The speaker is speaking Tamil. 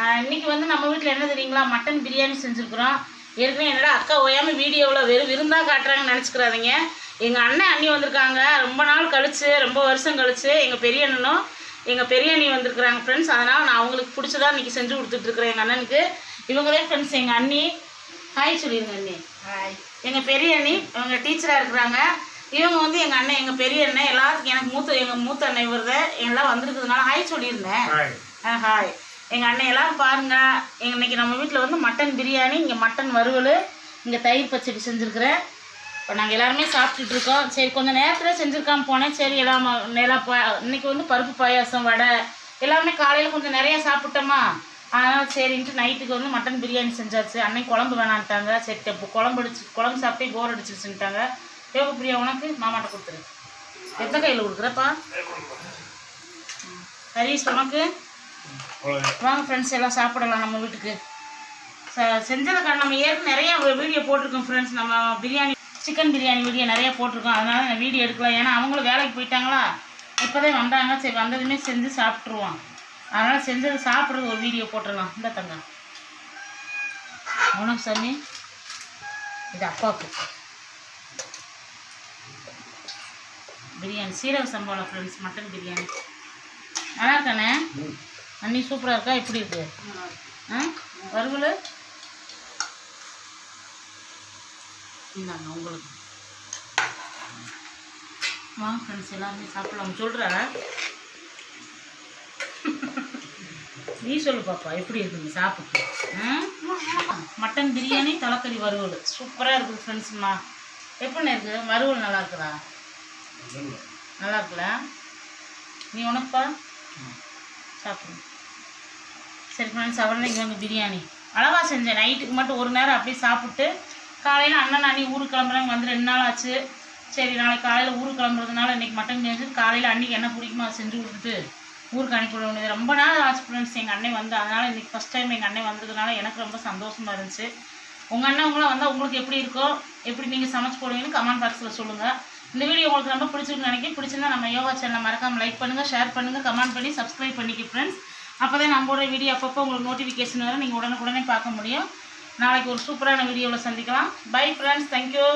ஆஹ் இன்னைக்கு வந்து நம்ம வீட்டில் என்ன தெரியுங்களா? மட்டன் பிரியாணி செஞ்சுருக்குறோம். ஏற்கனவே என்னடா அக்கா ஓயாமல் வீடியோவில் வெறும் விருந்தாக காட்டுறாங்கன்னு நினச்சிக்கிறாதீங்க. எங்கள் அண்ணன் அண்ணி வந்திருக்காங்க. ரொம்ப நாள் கழிச்சு ரொம்ப வருஷம் கழிச்சு எங்கள் பெரிய அண்ணனும் எங்கள் பெரிய அண்ணி வந்திருக்கிறாங்க ஃப்ரெண்ட்ஸ் அதனால் நான் அவங்களுக்கு பிடிச்சதா இன்னைக்கு செஞ்சு கொடுத்துட்ருக்குறேன் எங்கள் அண்ணனுக்கு. இவங்களே ஃப்ரெண்ட்ஸ் எங்கள் அண்ணி. ஹாய் சொல்லிடுங்க அண்ணி. ஹாய் எங்கள் பெரிய அண்ணி இவங்க டீச்சராக இருக்கிறாங்க. இவங்க வந்து எங்கள் அண்ணன் எங்கள் பெரிய அண்ணன் எல்லாத்துக்கும் எனக்கு மூத்த எங்கள் மூத்த அண்ணன் இவர் எல்லாம் வந்திருக்கிறதுனால ஹாய் சொல்லியிருந்தேன். ஹாய் ஆ ஹாய் எங்கள் அண்ணன் பாருங்கள் இன்னைக்கு நம்ம வீட்டில் வந்து மட்டன் பிரியாணி இங்கே மட்டன் வறுவல் இங்கே தயிர் பச்சடி செஞ்சுருக்குறேன். இப்போ நாங்கள் எல்லாருமே சாப்பிட்டுட்ருக்கோம் சரி கொஞ்சம் நேரத்தில் செஞ்சுருக்காம போனேன். சரி எல்லாம் எல்லாம் பா இன்றைக்கி வந்து பருப்பு பாயாசம் வடை எல்லாமே காலையில் கொஞ்சம் நிறையா சாப்பிட்டோமா? அதனால் சரின்ட்டு நைட்டுக்கு வந்து மட்டன் பிரியாணி செஞ்சாச்சு. அன்னைக்கு குழம்பு வேணான்ட்டாங்க சரி இப்போ குழம்பு அடிச்சு குழம்பு சாப்பிட்டே போர் அடிச்சிருச்சுன்ட்டாங்க. யோக பிரியா உனக்கு மாமாட்ட கொடுத்துரு. எத்தனை கையில் கொடுக்குறப்பா? ஹரீஷ் உனக்கு? வாங்க ஃப்ரெண்ட்ஸ் எல்லாம் சாப்பிடலாம் நம்ம வீட்டுக்கு. ச- செஞ்சதுக்காக நம்ம ஏற்கனவே நிறைய வீடியோ போட்டிருக்கோம் ஃப்ரெண்ட்ஸ் நம்ம பிரியாணி சிக்கன் பிரியாணி வீடியோ நிறைய போட்டிருக்கோம். அதனால நான் வீடியோ எடுக்கல ஏன்னா அவங்களும் வேலைக்கு போயிட்டாங்களா? இப்போதான் வந்தாங்க. சரி வந்ததுமே செஞ்சு சாப்பிட்ருவோம் அதனால் செஞ்சது சாப்பிட்றது ஒரு வீடியோ போட்டுடலாம். இந்த தங்க. உனக்கு சாமி. இது அப்பாவுக்கு. பிரியாணி சீரக சம்பளம் ஃப்ரெண்ட்ஸ் மட்டன் பிரியாணி. நல்லா இருக்கானே? அண்ணி சூப்பராக இருக்கா? எப்படி இருக்கு? ஆ? வறுவல்? இந்தாங்க உங்களுக்கு. வாங்க ஃப்ரெண்ட்ஸ் எல்லாருமே சாப்பிடலாம். சொல்கிற நீ சொல்லு பாப்பா எப்படி இருக்குங்க சாப்பிட்டு மட்டன் பிரியாணி தலைக்கறி வறுவல். சூப்பராக இருக்குது ஃப்ரெண்ட்ஸ்மா எப்படிண்ணே இருக்குது வறுவல் நல்லா இருக்குதா? நல்லா இருக்குல்ல? நீ உனப்பா சாப்பிடுங்க. சரி ஃப்ரெண்ட்ஸ் அவரனைக்கு வந்து பிரியாணி. அளவாக செஞ்சேன். நைட்டுக்கு மட்டும் ஒரு நேரம் அப்படியே சாப்பிட்டு காலையில் அண்ணன் அண்ணி ஊருக்கு கிளம்புறாங்க. வந்து ரெண்டு நாள் ஆச்சு. சரி நாளைக்கு காலையில் ஊருக்கு கிளம்புறதுனால இன்றைக்கி மட்டன் செஞ்சு காலையில் அன்றைக்கி என்ன பிடிக்குமோ அதை செஞ்சு கொடுத்துட்டு ஊருக்கு அனுப்பி விட வேண்டியது. ரொம்ப நாள் ஆச்சு ஃப்ரெண்ட்ஸ் எங்கள் அண்ணன் வந்து. அதனால் இன்றைக்கி ஃபஸ்ட் டைம் எங்கள் அண்ணன் வந்ததுனால எனக்கு ரொம்ப சந்தோஷமாக இருந்துச்சு. உங்கள் அண்ணன் உங்களாம் வந்தால் உங்களுக்கு எப்படி இருக்கோ எப்படி நீங்கள் சமைச்சு போடுவீங்கன்னு கமெண்ட் பாக்ஸில் சொல்லுங்கள் இந்த வீடியோ உங்களுக்கு ரொம்ப பிடிச்சிருக்குன்னு நினைக்கிறேன். பிடிச்சிருந்தா நம்ம யோகா சேனலை மறக்காம லைக் பண்ணுங்கள் ஷேர் பண்ணுங்கள் கமெண்ட் பண்ணி சப்ஸ்கிரைப் பண்ணிக்க ஃப்ரெண்ட்ஸ் அப்போ தான் நம்மளோட வீடியோ அப்பப்போ உங்களுக்கு நோட்டிஃபிகேஷன் வரும். நீங்கள் உடனுக்குடனே பார்க்க முடியும். நாளைக்கு ஒரு சூப்பரான வீடியோவில் சந்திக்கலாம். Bye friends thank you